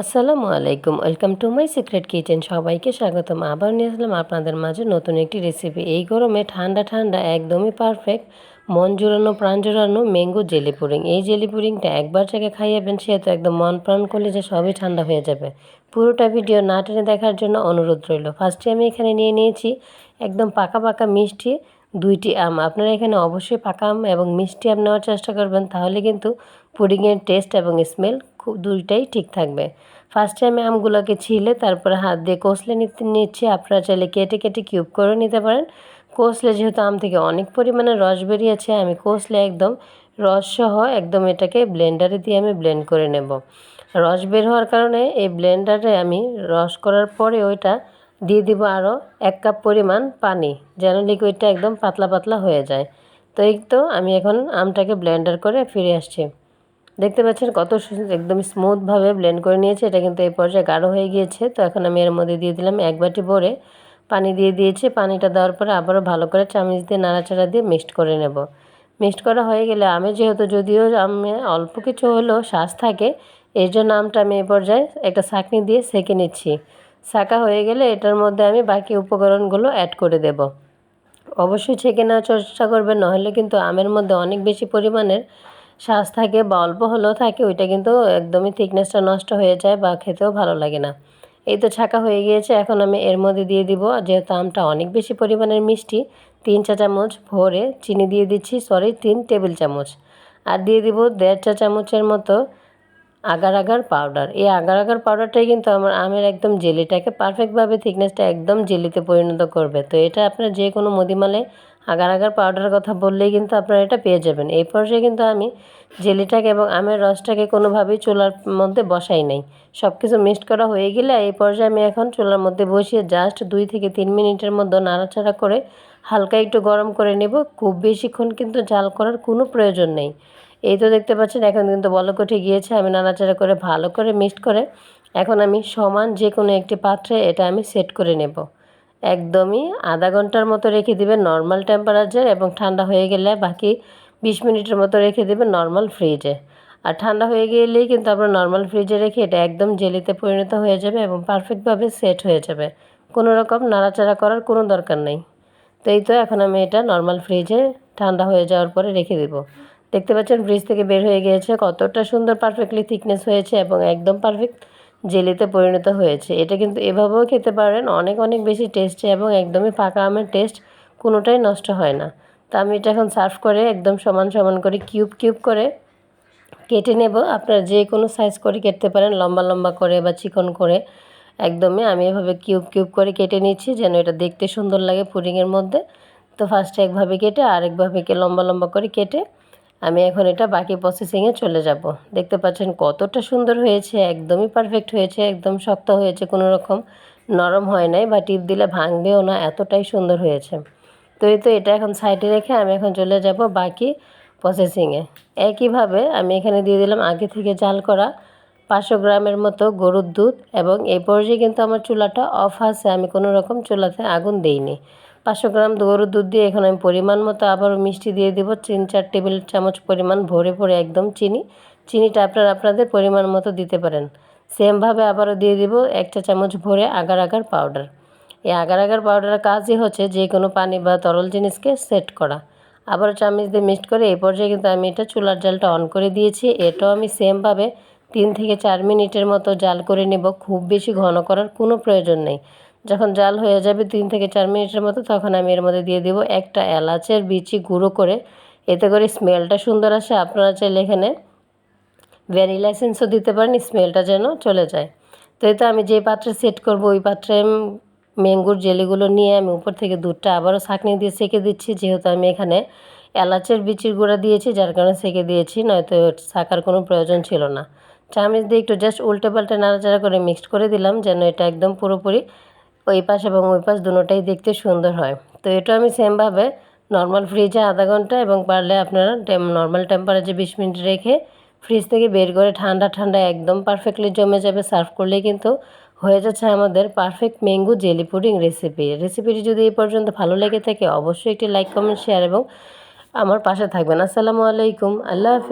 আসসালামু আলাইকুম। Welcome to my secret kitchen. সবাইকে স্বাগতম। আবার নিয়ে আসলাম আপনাদের মাঝে নতুন একটি রেসিপি। এই গরমে ঠান্ডা ঠান্ডা, একদমই পারফেক্ট মন জুড়ানো প্রাণ জুড়ানো ম্যাঙ্গো জেলি পুডিং এই জেলি পুডিংটা একবার থেকে খাইয়াবেন, সে তো একদম মন প্রাণ করলে যে সবই ঠান্ডা হয়ে যাবে। পুরোটা ভিডিও না টেনে দেখার জন্য অনুরোধ রইল। ফার্স্টে আমি এখানে নিয়ে নিয়েছি একদম পাকা পাকা মিষ্টি, দুইটি আম। আপনারা এখানে অবশ্যই পাকা আম এবং মিষ্টি আম নেওয়ার চেষ্টা করবেন, তাহলে কিন্তু পুডিংয়ের টেস্ট এবং স্মেল খুব দুইটাই ঠিক থাকবে। ফার্স্টে আমি আমগুলোকে ছিলে, তারপরে হাত দিয়ে কষলে নিতে নিচ্ছি। আপনারা চাইলে কেটে কেটে কিউব করে নিতে পারেন। কষলে যেহেতু আম থেকে অনেক পরিমাণে রস বেরিয়েছে, আমি কষলে একদম রসসহ একদম এটাকে ব্লেন্ডারে দিয়ে আমি ব্লেন্ড করে নেব। রস বের হওয়ার কারণে এই ব্লেন্ডারে আমি রস করার পরে ওইটা দিয়ে দিব আরও এক কাপ পরিমাণ পানি, যেন লিকুইডটা একদম পাতলা পাতলা হয়ে যায়। তো এই তো আমি এখন আমটাকে ব্লেন্ডার করে ফিরে আসছি। দেখতে পাচ্ছেন কত একদম স্মুথভাবে ব্লেন্ড করে নিয়েছে। এটা কিন্তু এই পর্যায়ে গাঢ় হয়ে গিয়েছে। তো এখন আমি এর মধ্যে দিয়ে দিলাম এক বাটি ভরে পানি দিয়ে দিয়েছি। পানিটা দেওয়ার পরে আবারও ভালো করে চামচ দিয়ে নাড়াচাড়া দিয়ে মিক্সড করে নেব। মিক্সড করা হয়ে গেলে আমি যেহেতু, যদিও আমি অল্প কিছু হলেও শ্বাস থাকে এই জন্য আমটা আমি এই পর্যায়ে একটা ছাঁকনি দিয়ে সেঁকে নিচ্ছি। ছাঁকা হয়ে গেলে এটার মধ্যে আমি বাকি উপকরণগুলো অ্যাড করে দেব। অবশ্যই ছেঁকে নেওয়ার চেষ্টা করবেন নাহলে কিন্তু আমের মধ্যে অনেক বেশি পরিমাণের শ্বাস থাকে বা অল্প হলেও থাকে, ওইটা কিন্তু একদমই থিকনেসটা নষ্ট হয়ে যায় বা খেতেও ভালো লাগে না। এই তো ছাকা হয়ে গিয়েছে, এখন আমি এর মধ্যে দিয়ে দিব। যেহেতু আমটা অনেক বেশি পরিমাণের মিষ্টি, তিন চা চামচ ভরে চিনি দিয়ে দিচ্ছি সরি তিন টেবিল চামচ। আর দিয়ে দিব দেড় চা চামচের মতো আগার আগার পাউডার এই আগার আগার পাউডারটাই কিন্তু আমার আমের একদম জেলিটাকে পারফেক্টভাবে থিকনেসটা একদম জেলিতে পরিণত করবে। তো এটা আপনার যে কোনো মুদিমালে আগার আগার পাউডারের কথা বললেই কিন্তু আপনারা এটা পেয়ে যাবেন। এই পর্যায়ে কিন্তু আমি জেলিটাকে এবং আমের রসটাকে কোনোভাবেই চুলার মধ্যে বসাই নাই। সব কিছু মিক্সড করা হয়ে গেলে এই পর্যায়ে আমি এখন চুলার মধ্যে বসিয়ে জাস্ট দুই থেকে তিন মিনিটের মধ্যে নাড়াচাড়া করে হালকা একটু গরম করে নেব। খুব বেশিক্ষণ কিন্তু জাল করার কোনো প্রয়োজন নেই। এই তো দেখতে পাচ্ছেন, এখন কিন্তু বলক উঠে গিয়েছে, আমি নাড়াচাড়া করে ভালো করে মিক্সড করে এখন আমি সমান যে কোনো একটি পাত্রে এটা আমি সেট করে নেব। একদমই আধা ঘণ্টার মতো রেখে দিবেন নর্মাল টেম্পারেচার এবং ঠান্ডা হয়ে গেলে বাকি বিশ মিনিটের মতো রেখে দেবেন নর্মাল ফ্রিজে আর ঠান্ডা হয়ে গেলেই কিন্তু আপনার নর্মাল ফ্রিজে রেখে এটা একদম জেলিতে পরিণত হয়ে যাবে এবং পারফেক্টভাবে সেট হয়ে যাবে। কোনো রকম নাড়াচাড়া করার কোনো দরকার নেই। তো এই তো এখন আমি এটা নর্মাল ফ্রিজে ঠান্ডা হয়ে যাওয়ার পরে রেখে দেব। দেখতে পাচ্ছেন ফ্রিজ থেকে বের হয়ে গিয়েছে, কতটা সুন্দর পারফেক্টলি থিকনেস হয়েছে এবং একদম পারফেক্ট জেলিতে পরিণত হয়েছে। এটা কিন্তু এভাবেও খেতে পারেন, অনেক অনেক বেশি টেস্টি এবং একদমই পাকা আমের টেস্ট কোনোটাই নষ্ট হয় না। তো আমি এটা এখন সার্ভ করে একদম সমান সমান করে কিউব কিউব করে কেটে নেব। আপনারা যে কোনো সাইজ করে কেটতে পারেন, লম্বা লম্বা করে বা চিকন করে। একদমই আমি এভাবে কিউব কিউব করে কেটে নিচ্ছি যেন এটা দেখতে সুন্দর লাগে পুডিংয়ের মধ্যে। তো ফার্স্টে একভাবে কেটে আরেকভাবে লম্বা লম্বা করে কেটে আমি এখন এটা বাকি প্রসেসিংয়ে চলে যাব। দেখতে পাচ্ছেন কতটা সুন্দর হয়েছে, একদমই পারফেক্ট হয়েছে, একদম শক্ত হয়েছে কোনো রকম। নরম হয় নাই বা টিপ দিলে ভাঙবেও না, এতটাই সুন্দর হয়েছে। তো এই তো এটা এখন সাইডে রেখে আমি এখন চলে যাব বাকি প্রসেসিংয়ে একইভাবে আমি এখানে দিয়ে দিলাম আগে থেকে জাল করা পাঁচশো গ্রামের মতো গরুর দুধ এবং এই পর্যায়ে কিন্তু আমার চুলাটা অফ আছে, আমি কোনো রকম চুলাতে আগুন দিইনি। পাঁচশো গ্রাম গরুর দুধ দিয়ে এখন আমি পরিমাণ মতো আবারও মিষ্টি দিয়ে দেবো। তিন চার টেবিল চামচ পরিমাণ ভরে ভরে একদম চিনি। চিনিটা আপনারা আপনাদের পরিমাণ মতো দিতে পারেন। সেমভাবে আবারও দিয়ে দিব এক চা চামচ ভরে আগার আগার পাউডার এই আগার আগার পাউডারের কাজই হচ্ছে যে কোনো পানি বা তরল জিনিসকে সেট করা। আবারও চামচ দিয়ে মিক্সড করে এই পর্যায়ে কিন্তু আমি এটা চুলার জালটা অন করে দিয়েছি। এটাও আমি সেমভাবে তিন থেকে চার মিনিটের মতো জাল করে নেব। খুব বেশি ঘন করার কোনো প্রয়োজন নেই। যখন জাল হয়ে যাবে তিন থেকে চার মিনিটের মতো, তখন আমি এর মধ্যে দিয়ে দেব একটা এলাচের বিচি গুঁড়ো করে। এতে করে স্মেলটা সুন্দর আসে। আপনারা চাইলে এখানে ভ্যানিলা এসেন্সও দিতে পারেন, স্মেলটা যেন চলে যায়। তো এটা আমি যে পাত্রে সেট করব, ওই পাত্রে ম্যাঙ্গুর জেলিগুলো নিয়ে আমি উপর থেকে দুধটা আবারও ছাঁকনি দিয়ে সেঁকে দিচ্ছি। যেহেতু আমি এখানে এলাচের বিচির গুঁড়া দিয়েছি, যার কারণে সেঁকে দিয়েছি, নয়তো ছাকার কোনো প্রয়োজন ছিল না। চামচ দিয়ে একটু জাস্ট উল্টে পাল্টে নাড়াচাড়া করে মিক্সড করে দিলাম, যেন এটা একদম পুরোপুরি ওই পাশ এবং ওই পাশ দুটোটাই দেখতে সুন্দর হয়। তো এটা আমি সেমভাবে নর্মাল ফ্রিজে আধা ঘণ্টা এবং পারলে আপনারা নর্মাল টেম্পারেচার বিশ মিনিট রেখে ফ্রিজ থেকে বের করে ঠান্ডা ঠান্ডা একদম পারফেক্টলি জমে যাবে। সার্ভ করলে কিন্তু হয়ে যাচ্ছে আমাদের perfect mango jelly pudding recipe রেসিপিটি যদি এই পর্যন্ত ভালো লেগে থাকে, অবশ্যই একটি লাইক কমেন্ট শেয়ার এবং আমার পাশে থাকবেন। আসসালামু আলাইকুম। আল্লাহ হাফিজ।